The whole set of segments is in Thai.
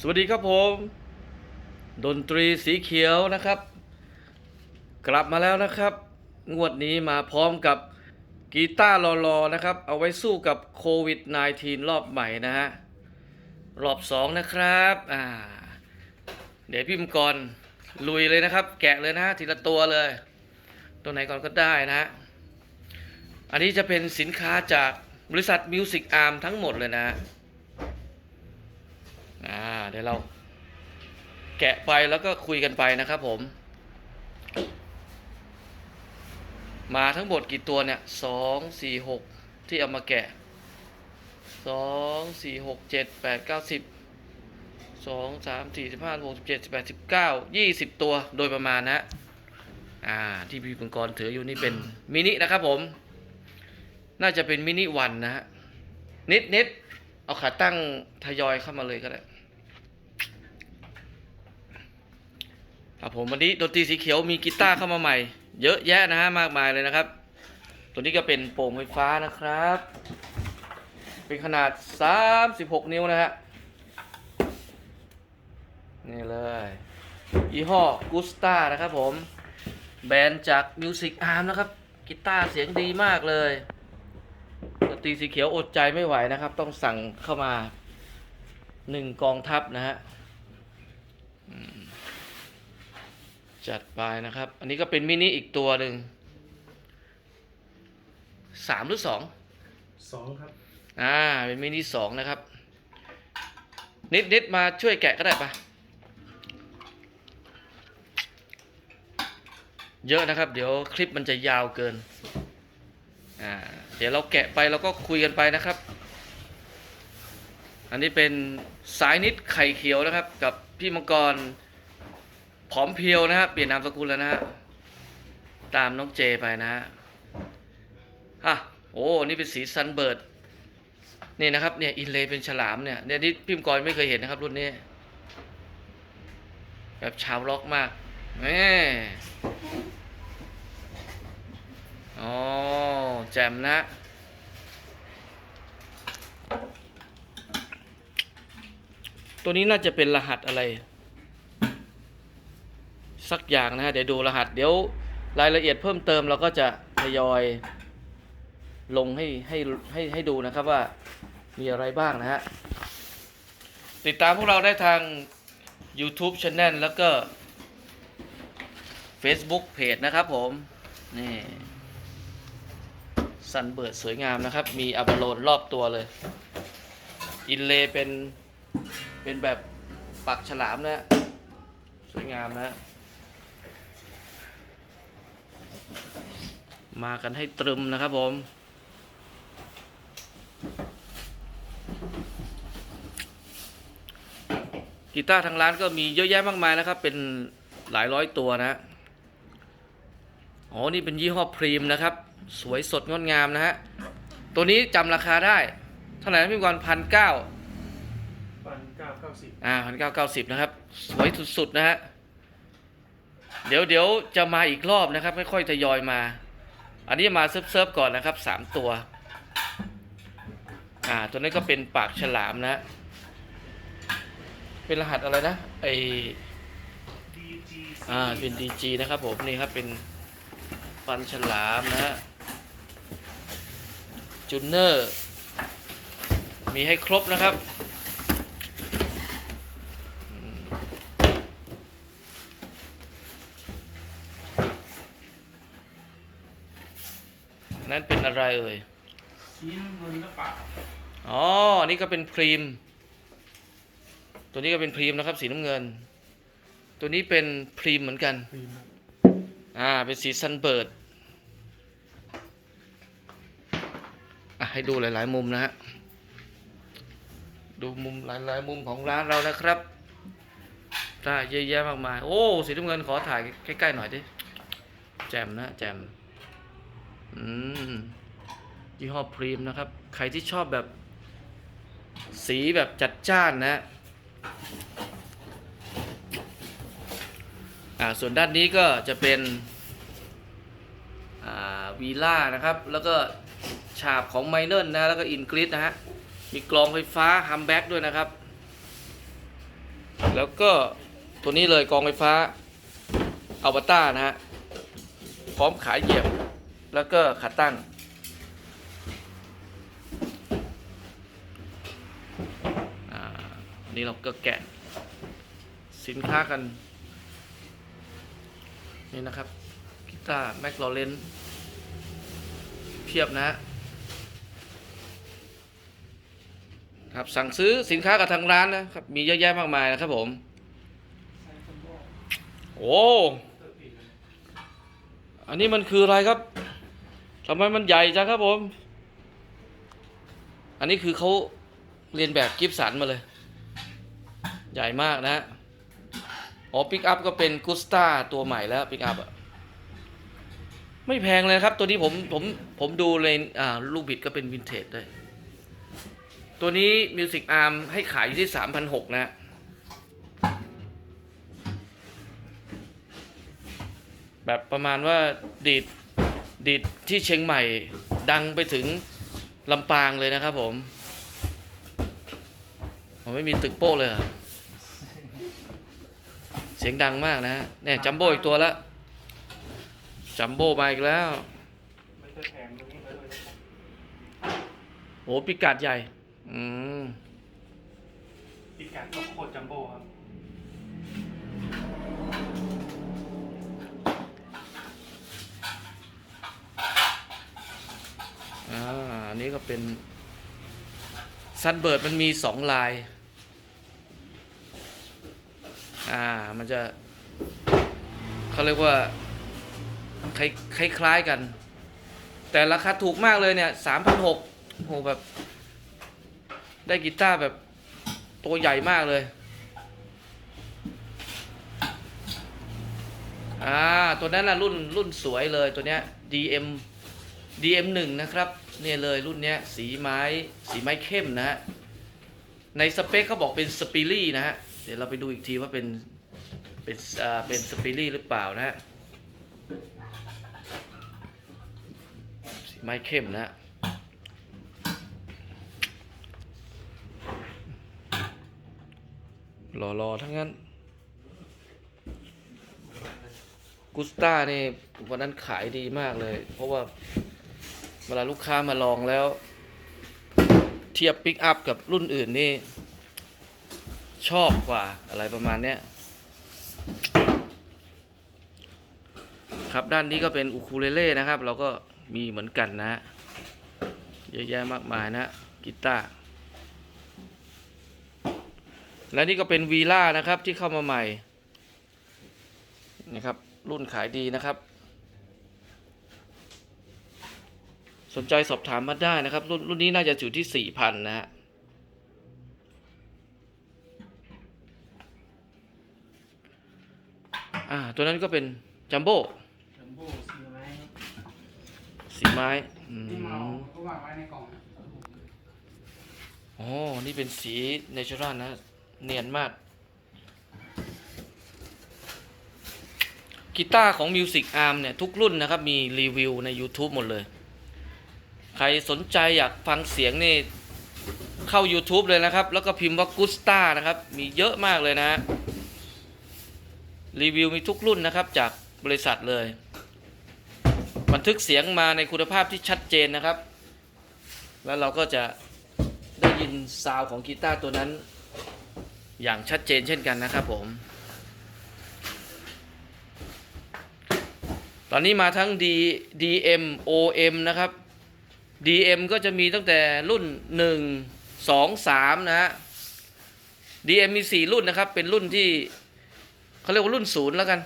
สวัสดีครับผม ดนตรีสีเขียวนะครับ กลับมาแล้วนะครับ งวดนี้มาพร้อมกับกีตาร์รอๆนะครับ เอาไว้สู้กับโควิด -19 รอบใหม่นะฮะ รอบสองนะครับอ่าเดี๋ยวพี่มกรลุยเลยนะครับ แกะเลยนะฮะทีละตัวเลย ตัวไหนก่อนก็ได้นะฮะอันนี้จะเป็นสินค้าจากบริษัท Music Arm ทั้งหมดเลยนะ อ่าเดี๋ยวเรา แกะไปแล้วก็คุยกันไปนะครับผม มาทั้งหมดกี่ตัวเนี่ยสองสี่หกที่เอามาแกะสองสี่หกเจ็ดแปดเก้าสิบสองสามสี่สิบห้าหกสิบเจ็ดสิบแปดสิบเก้ายี่สิบตัวโดยประมาณนะฮะอ่าที่พี่ปังกรถืออยู่นี่เป็นมินินะครับผม น่าจะเป็นมินิวันนะฮะนิดนิดเอาขาตั้งทยอยเข้ามาเลยก็ได้ ครับผมวันนี้ดนตรีสีเขียวมีกีตาร์เข้ามาใหม่ เยอะแยะนะฮะมากมายเลยนะครับ ตัวนี้ก็เป็นโป่งไฟฟ้านะครับ เป็นขนาด 36 นิ้วนะฮะนี่เลยยี่ห้อกุสตานะครับผม แบรนด์จาก Music Arm นะครับกีตาร์เสียงดีมากเลยดนตรีสีเขียวอดใจไม่ไหวนะครับ ต้องสั่งเข้ามาหนึ่งกองทัพนะฮะ จัดไปนะครับ อันนี้ก็เป็นมินิอีกตัวหนึ่งสามหรือสองสองครับ อ่า เป็นมินิสองนะครับ นิดนิดมาช่วยแกะก็ได้ปะเยอะนะครับ เดี๋ยวคลิปมันจะยาวเกิน อ่า เดี๋ยวเราแกะไปเราก็คุยกันไปนะครับ อันนี้เป็นสายนิดไข่เขียวนะครับ กับพี่มังกร ผอมเพียวนะครับเปลี่ยนนามสกุลแล้วนะฮะตามน้องเจไปนะฮะอะโอ้นี่เป็นสีซันเบิร์ดนี่นะครับเนี่ยอินเลยเป็นฉลามเนี่ยเนี่ยนี่พิมพ์กรไม่เคยเห็นนะครับรุ่นนี้ แบบชาวล็อกมากแม่อ๋อแจมนะตัวนี้น่าจะเป็นรหัสอะไร สักอย่างนะฮะเดี๋ยวดูรหัสเดี๋ยวรายละเอียดเพิ่มเติมเราก็จะทยอยลงให้ให้ให้ให้ดูนะครับว่ามีอะไรบ้างนะฮะ ติดตามพวกเราได้ทาง YouTube Channel แล้วก็ Facebook Page นะครับผม นี่ซันเบิร์ดสวยงามนะครับ มีอัปโลดรอบตัวเลย อินเลเป็น เป็นแบบปักฉลามนะฮะสวยงามนะฮะ มากันให้ตรึมนะครับผม กีตาร์ทางร้านก็มีเยอะแยะมากมายนะครับ เป็นหลายร้อยตัวนะฮะอ๋อ นี่เป็นยี่ห้อพรีมนะครับ สวยสดงดงามนะฮะ ตัวนี้จำราคาได้ เท่าไหร่นะพี่กรพันเก้าปันเก้าเก้าสิบอ่าพันเก้าเก้าสิบนะครับ สวยสุดๆนะฮะ เดี๋ยวเดี๋ยวจะมาอีกรอบนะครับไม่ค่อยทยอยมา อันนี้มาเซิฟๆก่อนนะครับสามตัว อ่า ตัวนี้ก็เป็นปากฉลามนะ เป็นรหัสอะไรนะ ไออ่า เป็น DG นะครับผม นี่ครับ เป็นฟันฉลามนะฮะ จูเนอร์ มีให้ครบนะครับอืมนั่นเป็น อะไรเอ่ยสีน้ำเงินหรือเปล่าอ๋อนี่ก็เป็นพรีม ตัวนี้ก็เป็นพรีมนะครับ สีน้ำเงิน ตัวนี้เป็นพรีมเหมือนกันฟิล์มครับอ่าเป็นสีซันเบิร์ดอะให้ดูหลาย ๆ มุมนะฮะดูมุมหลาย ๆ มุมของร้านเรานะครับได้เยอะแยะมากมาย โอ้ สีน้ำเงินขอถ่ายใกล้ ๆ หน่อยดิ แจ่มนะ แจ่มอืม ยี่ห้อพรีมนะครับ ใครที่ชอบแบบสีแบบจัดจ้านนะอ่าส่วนด้านนี้ก็จะเป็นอ่าวีล่านะครับ แล้วก็ฉาบของไมเนิลนะ แล้วก็อินกริดนะฮะ มีกลองไฟฟ้าฮัมแบ็กด้วยนะครับ แล้วก็ตัวนี้เลยกองไฟฟ้าอัลบาต้านะฮะ พร้อมขายเหยียบ แล้วก็ขาตั้ง อ่าอั นี้เราก็แกะสินค้ากัน นี่นะครับกีตาร์แมคลอเรนเพียบนะฮะครับสั่งซื้อสินค้ากับทางร้านนะครับ มีเยอะแยะมากมายนะครับผม โอ้อันนี้มันคืออะไรครับทำไมมันใหญ่จังครับผม อันนี้คือเขาเรียนแบบกิฟสันมาเลย ใหญ่มากนะฮะอ๋อปิกอัพก็เป็นกุสตาตัวใหม่แล้วปิกอัพอะไม่แพงเลยครับ ตัวนี้ผมผมผมดูเลยอ่าลูกบิดก็เป็นวินเทจด้วย ตัวนี้มิวสิกอาร์มให้ขายอยู่ที่3,600นะฮะแบบประมาณว่าดีดดีดที่เชียงใหม่ดังไปถึงลำปางเลยนะครับผมผมไม่มีตึกโป้เลยอเสียงดังมากนะฮะเนี่ยจัมโบ้อีกตัวละจัมโบ้มาอีกแล้วมันจะแถมตรงนี้ไปเลยนะครับโหพิกัดใหญ่ อืมปีกาดก็โคตรจัมโบ้ครับอ่าอันนี้ก็เป็นซันเบิร์ดมันมีสองลาย อ่า มันจะเขาเรียกว่าคล้ายคล้ายๆกัน แต่ราคาถูกมากเลยเนี่ยสามพันหกโหแบบ ได้กีตาร์แบบตัวใหญ่มากเลยอ่าตัวนั้นนะรุ่นรุ่นสวยเลยตัวเนี้ย DM DM1 นะครับเนี่ยเลยรุ่นเนี้ยสีไม้สีไม้เข้มนะฮะในสเปคเขาบอกเป็นสปิลี่นะฮะ เดี๋ยวเราไปดูอีกทีว่าเป็น เป็นอ่าเป็นสปิลี่หรือเปล่านะฮะสีไม้เข้มนะฮะรอๆทั้งนั้น กุสตานี่วันนั้นขายดีมากเลย เพราะว่าเวลาลูกค้ามาลองแล้ว เทียบปิกอัพกับรุ่นอื่นนี่ ชอบกว่าอะไรประมาณเนี้ย ครับด้านนี้ก็เป็นอูคูเลเล่นะครับ เราก็มีเหมือนกันนะเยอะแยะมากมายนะกีตาร์และนี่ก็เป็นวีล่านะครับที่เข้ามาใหม่นะครับรุ่นขายดีนะครับ สนใจสอบถามมาได้นะครับ รุ่นรุ่นนี้น่าจะอยู่ที่สี่พันนะฮะอ่าตัวนั้นก็เป็นจัมโบ้ ไม้อืมที่มาเอาก็วางไว้ในกล่องนะอ๋อนี่เป็นสีเนเชอรัลนะ เนียนมาก กีตาร์ของ Music Arm เนี่ย ทุกรุ่นนะครับ มีรีวิวใน YouTube หมดเลย ใครสนใจอยากฟังเสียงนี่ เข้า YouTube เลยนะครับ แล้วก็พิมพ์ว่ากุสตานะครับ มีเยอะมากเลยนะ รีวิวมีทุกรุ่นนะครับ จากบริษัทเลย บันทึกเสียงมาในคุณภาพที่ชัดเจนนะครับ แล้วเราก็จะได้ยินซาวของกีตาร์ตัวนั้น อย่างชัดเจนเช่นกันนะครับผม ตอนนี้มาทั้ง D DM OM นะครับ DM ก็จะมีตั้งแต่รุ่น 1 2 3 นะฮะ DM มี 4 รุ่นนะครับ เป็นรุ่นที่เขาเรียกว่ารุ่นศูนย์แล้วกัน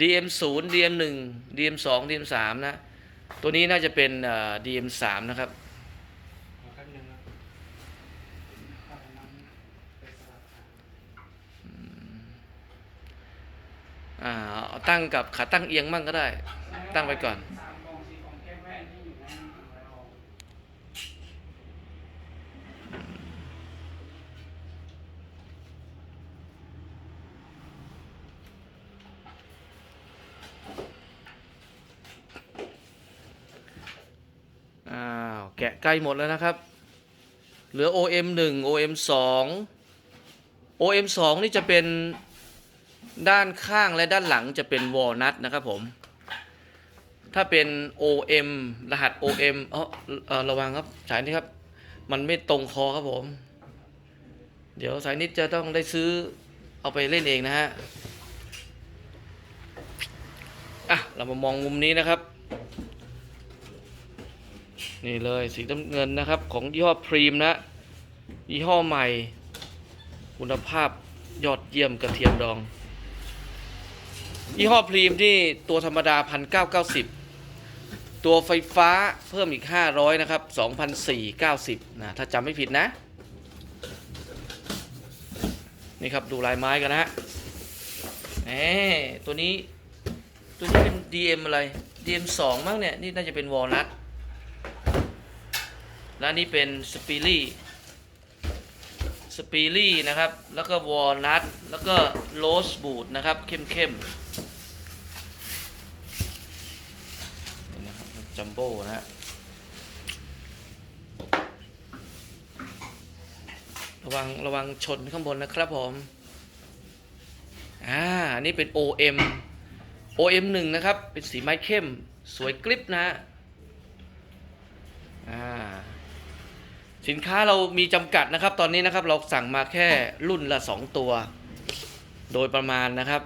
DM 0 DM 1 DM 2 DM 3 นะ ตัวนี้น่าจะเป็น DM 3 นะครับอ่าตั้งกับขาตั้งเอียงมั่งก็ได้ ตั้งไปก่อน สามกล่องสี่กล่องแก้แว่นที่อยู่ในนั้นเอาไว้เอา อ้าวแกะ ใกล้หมดแล้วนะครับ เหลือ OM 1 OM 2 OM2 นี่จะเป็นด้านข้างและด้านหลังจะเป็นวอลนัทนะครับผม ถ้าเป็น OM รหัส OM เออเออระวังครับสายนี้ครับ มันไม่ตรงคอครับผม เดี๋ยวสายนิดจะต้องได้ซื้อเอาไปเล่นเองนะฮะ อะ เรามามองมุมนี้นะครับ นี่เลยสีน้ำเงินนะครับ ของยี่ห้อพรีมนะยี่ห้อใหม่ คุณภาพยอดเยี่ยมกระเทียมดอง ยี่ห้อพรีมที่ตัวธรรมดา1,990ตัวไฟฟ้าเพิ่มอีก500นะครับ2,490นะถ้าจำไม่ผิดนะ นี่ครับดูลายไม้กันนะฮะแหมตัวนี้ ตัวนี้เป็น DM อะไร DM 2มั้งเนี่ย นี่น่าจะเป็นวอลนัท และนี่เป็นสปีลี่สปีลี่นะครับ แล้วก็วอลนัทแล้วก็โรสบูดนะครับ เข้มเข้มนะครับจัมโบ้นะฮะระวังระวังชนข้างบนนะครับผม อ่าอันนี้เป็น OM OM 1นะครับ เป็นสีไม้เข้ม สวยกริปนะฮะอ่า สินค้าเรามีจำกัดนะครับ ตอนนี้นะครับเราสั่งมาแค่รุ่นละ 2 ตัว โดยประมาณนะครับ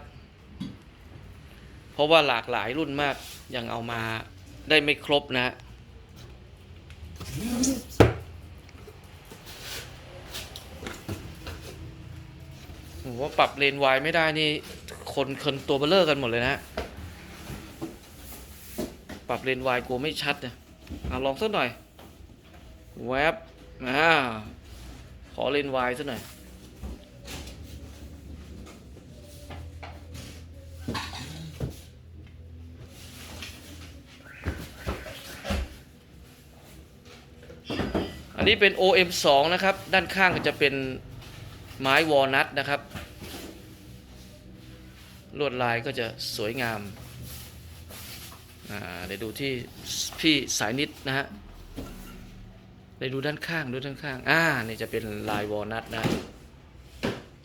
เพราะว่าหลากหลายรุ่นมากยังเอามาได้ไม่ครบนะฮะผมว่าปรับเลนวายไม่ได้นี่ คนคนตัวเบลเลอร์กันหมดเลยนะฮะปรับเลนวายกลัวไม่ชัดนะอะลองสักหน่อยแวบ อ่าขอเลนวายสักหน่อย อันนี้เป็น OM2 นะครับ ด้านข้างก็จะเป็นไม้วอลนัทนะครับ ลวดลายก็จะสวยงาม อ่า เดี๋ยวดูที่พี่สายนิดนะฮะ เดี๋ยวดูด้านข้างดูด้านข้าง อ่า นี่จะเป็นลายวอลนัทนะ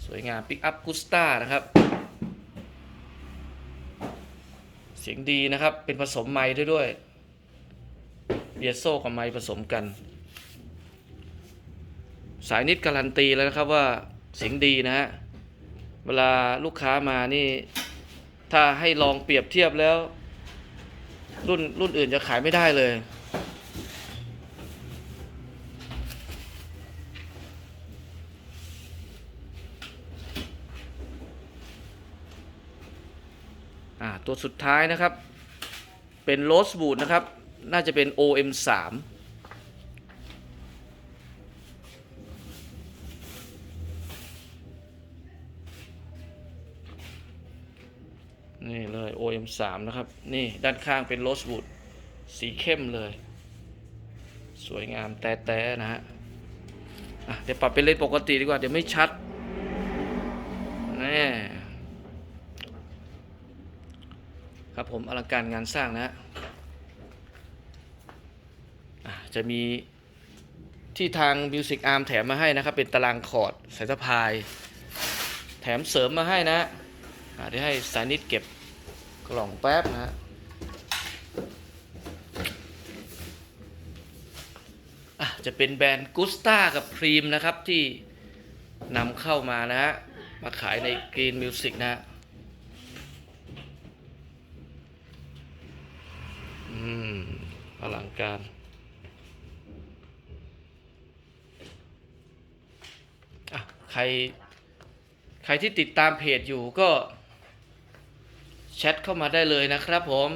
สวยงามปิกอัพกุสตานะครับ เสียงดีนะครับ เป็นผสมไม้ด้วยด้วย เบียโซกับไม้ผสมกัน สายนิดการันตีแล้วนะครับว่าเสียงดีนะฮะ เวลาลูกค้ามานี่ ถ้าให้ลองเปรียบเทียบแล้ว รุ่นรุ่นอื่นจะขายไม่ได้เลย ตัวสุดท้ายนะครับ เป็นโรสบูดนะครับ น่าจะเป็น OM3 นี่เลย OM3 นะครับ นี่ด้านข้างเป็นโรสวูดสีเข้มเลย สวยงามแต่แต่นะฮะเดี๋ยวปรับเป็นเลนปกติดีกว่า เดี๋ยวไม่ชัดนี่ ครับผมอลังการงานสร้างนะฮะจะมีที่ทาง Music Arm แถมมาให้นะครับ เป็นตารางคอร์ดสายสะพาย แถมเสริมมาให้นะอ่าเดี๋ยวให้สายนิดเก็บกล่องแป๊บนะฮะจะเป็นแบรนด์กุสตากับพรีมนะครับที่นำเข้ามานะฮะมาขายในกรีนมิวสิกนะฮะ อืมอลังการ อะ ใคร ใครที่ติดตามเพจอยู่ก็ แชทเข้ามาได้เลยนะครับผม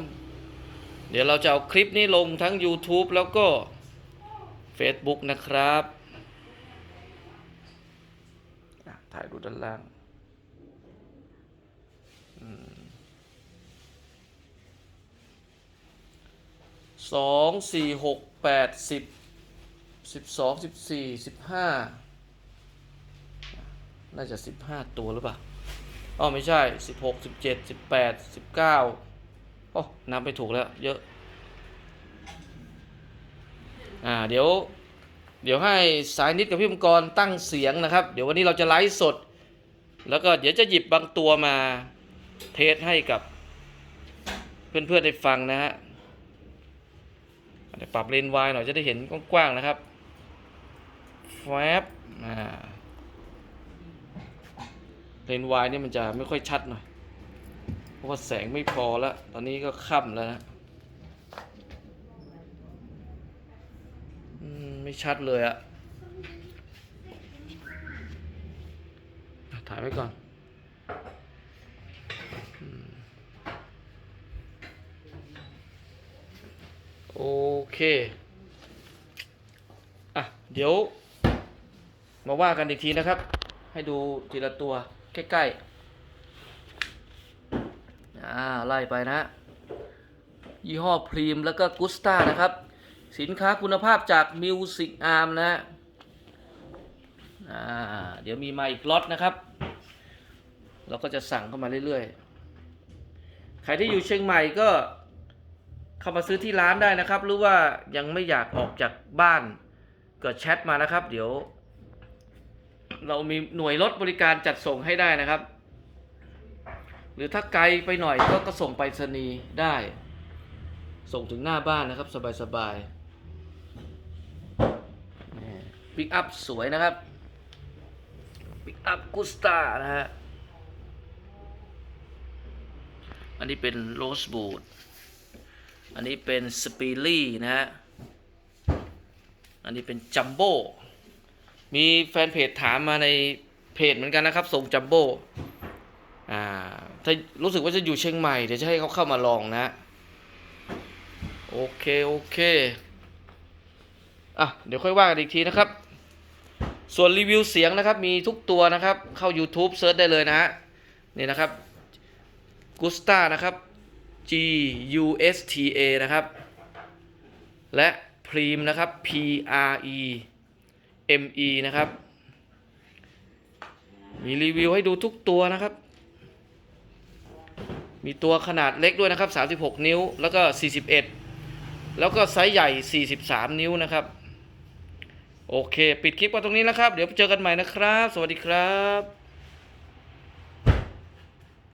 เดี๋ยวเราจะเอาคลิปนี้ลงทั้ง YouTube แล้วก็ Facebook นะครับ ถ่ายดูด้านล่าง สองสี่หกแปดสิบสิบสองสิบสี่สิบห้าน่าจะสิบห้าตัวหรือเปล่าอ๋อไม่ใช่สิบหกสิบเจ็ดสิบแปดสิบเก้าโอ้นับไปถูกแล้ว เยอะ อ่า เดี๋ยว เดี๋ยวให้สายนิดกับพี่มังกรตั้งเสียงนะครับ เดี๋ยววันนี้เราจะไลฟ์สด แล้วก็เดี๋ยวจะหยิบบางตัวมาเทสให้กับ เพื่อนๆได้ฟังนะฮะ ดี๋ยวปรับเลนวายหน่อยจะได้เห็นกว้างๆนะครับแฟบเลนวายนี่มันจะไม่ค่อยชัดหน่อย เพราะว่าแสงไม่พอแล้ว ตอนนี้ก็ค่ำแล้วนะไม่ชัดเลยอะถ่ายไว้ก่อน โอเค อะ เดี๋ยว มาว่ากันอีกทีนะครับ ให้ดูทีละตัวใกล้ๆ อ่า ไล่ไปนะ ยี่ห้อพรีมแล้วก็กุสตานะครับ สินค้าคุณภาพจากมิวสิกอาร์มนะฮะอ่า เดี๋ยวมีมาอีกล็อตนะครับ เราก็จะสั่งเข้ามาเรื่อยๆ ใครที่อยู่เชียงใหม่ก็ เข้ามาซื้อที่ร้านได้นะครับ หรือว่ายังไม่อยากออกจากบ้านก็แชทมานะครับ เดี๋ยว เรามีหน่วยรถบริการจัดส่งให้ได้นะครับ หรือถ้าไกลไปหน่อยก็ก็ส่งไปรษณีย์ได้ ส่งถึงหน้าบ้านนะครับ สบายๆปิกอัพสวยนะครับปิกอัพกุสตานะฮะอันนี้เป็นโรสบูด อันนี้เป็นสปีลี่นะฮะ อันนี้เป็นจัมโบ้มีแฟนเพจถามมาในเพจเหมือนกันนะครับส่งจัมโบ้อ่าถ้ารู้สึกว่าจะอยู่เชียงใหม่ เดี๋ยวจะให้เขาเข้ามาลองนะ โอเค โอเค อะ เดี๋ยวค่อยว่ากันอีกทีนะครับ ส่วนรีวิวเสียงนะครับ มีทุกตัวนะครับ เข้า YouTube เซิร์ชได้เลยนะฮะ นี่นะครับกุสตานะครับ G U S T A นะครับ และพรีมนะครับ P R E M E นะครับ มีรีวิวให้ดูทุกตัวนะครับ มีตัวขนาดเล็กด้วยนะครับ 36 นิ้ว แล้วก็ 41 แล้วก็ไซส์ใหญ่ 43 นิ้วนะครับ โอเค ปิดคลิปกันตรงนี้นะครับ เดี๋ยวเจอกันใหม่นะครับ สวัสดีครับ